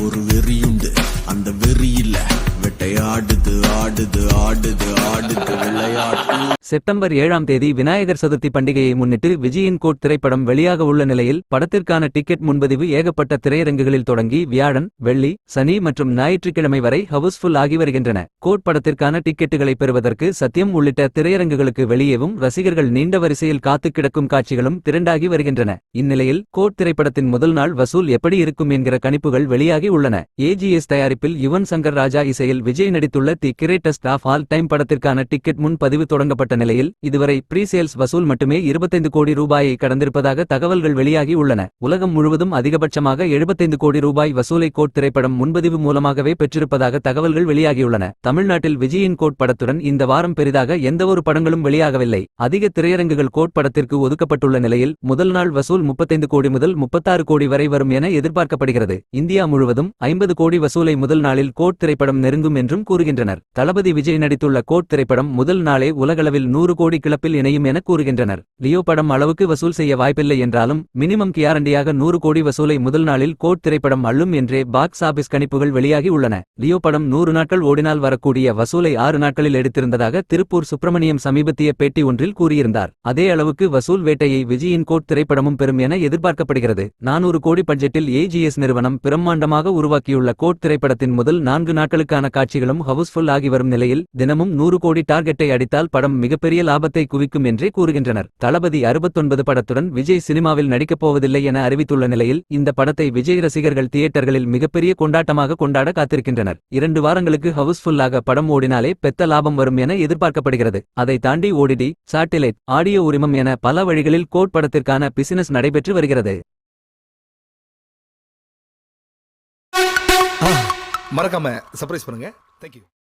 ஒரு வெறியுண்டு. அந்த வெறியில வெட்டையாடுது செப்டம்பர் ஏழாம் தேதி விநாயகர் சதுர்த்தி பண்டிகையை முன்னிட்டு விஜயின் கோட் திரைப்படம் வெளியாக உள்ள நிலையில் படத்திற்கான டிக்கெட் முன்பதிவு ஏகப்பட்ட திரையரங்குகளில் தொடங்கி வியாழன் வெள்ளி சனி மற்றும் ஞாயிற்றுக்கிழமை வரை ஹவுஸ்ஃபுல் ஆகி வருகின்றன. கோட் படத்திற்கான டிக்கெட்டுகளை பெறுவதற்கு சத்தியம் உள்ளிட்ட திரையரங்குகளுக்கு வெளியேவும் ரசிகர்கள் நீண்ட வரிசையில் காத்துக் கிடக்கும் காட்சிகளும் திரண்டாகி வருகின்றன. இந்நிலையில் கோட் திரைப்படத்தின் முதல் நாள் வசூல் எப்படி இருக்கும் என்கிற கணிப்புகள் வெளியாகி உள்ளன. ஏஜிஎஸ் தயாரிப்பில் யுவன் சங்கர் ராஜா இசையில் விஜய் நடித்துள்ள the greatest of all time படத்திற்கான டிக்கெட் முன்பதிவு தொடங்கப்பட்ட நிலையில் இதுவரை ப்ரீ சேல்ஸ் வசூல் மட்டுமே 25 கோடி ரூபாயை கடந்திருப்பதாக தகவல்கள் வெளியாகி உள்ளன. உலகம் முழுவதும் அதிகபட்சமாக 75 கோடி ரூபாய் வசூலை கோட் திரைப்படம் முன்பதிவு மூலமாகவே பெற்றிருப்பதாக தகவல்கள் வெளியாகியுள்ளன. தமிழ்நாட்டில் விஜயின் கோட் படத்துடன் இந்த வாரம் பெரிதாக எந்தவொரு படங்களும் வெளியாகவில்லை. அதிக திரையரங்குகள் கோட் படத்திற்கு ஒதுக்கப்பட்டுள்ள நிலையில் முதல் நாள் வசூல் 35 கோடி முதல் 36 கோடி வரை வரும் என எதிர்பார்க்கப்படுகிறது. இந்தியா முழுவதும் 50 கோடி வசூலை முதல் நாளில் கோட் திரைப்படம் நெருங்கும் என்றும் கூறுகின்றனர். தளபதி விஜய் நடித்துள்ள கோட் திரைப்படம் முதல் நாளே உலகளவில் நூறு கோடி கிளப்பில் இணையும் என கூறுகின்றனர். லியோ படம் அளவுக்கு வசூல் செய்ய வாய்ப்பில்லை என்றாலும் மினிமம் கியாரண்டியாக நூறு கோடி வசூலை முதல் நாளில் கோட் திரைப்படம் அள்ளும் என்றே பாக்ஸ் ஆபீஸ் கணிப்புகள் வெளியாகி உள்ளன. லியோ படம் நூறு நாட்கள் ஓடினால் வரக்கூடிய வசூலை ஆறு நாட்களில் எடுத்திருந்ததாக திருப்பூர் சுப்பிரமணியம் சமீபத்திய பேட்டி ஒன்றில் கூறியிருந்தார். அதே அளவுக்கு வசூல் வேட்டையை விஜயின் கோட் திரைப்படமும் பெறும் என எதிர்பார்க்கப்படுகிறது. நானூறு கோடி பட்ஜெட்டில் ஏஜிஎஸ் நிறுவனம் பிரம்மாண்டமாக உருவாக்கியுள்ள கோட் திரைப்படத்தின் முதல் நான்கு நாட்களுக்கான காட்சிகளும் ஹவுஸ்ஃபுல் ஆகி வரும் நிலையில் தினமும் நூறு கோடி டார்கெட்டை அடித்தால் படம் மிகப்பெரிய லாபத்தை குவிக்கும் என்றே கூறுகின்றனர். தளபதி அறுபத்தொன்பது படத்துடன் விஜய் சினிமாவில் நடிக்கப் போவதில்லை என அறிவித்துள்ள நிலையில் இந்த படத்தை விஜய் ரசிகர்கள் தியேட்டர்களில் மிகப்பெரிய கொண்டாட்டமாக கொண்டாட காத்திருக்கின்றனர். இரண்டு வாரங்களுக்கு ஹவுஸ்ஃபுல்லாக படம் ஓடினாலே பெத்த லாபம் வரும் என எதிர்பார்க்கப்படுகிறது. அதை தாண்டி ஓடிடி சாட்டிலைட் ஆடியோ உரிமம் என பல வழிகளில் கோட் படத்திற்கான பிசினஸ் நடைபெற்று வருகிறது. மறக்காம சர்ப்ரைஸ் பண்ணுங்க. தேங்க்யூ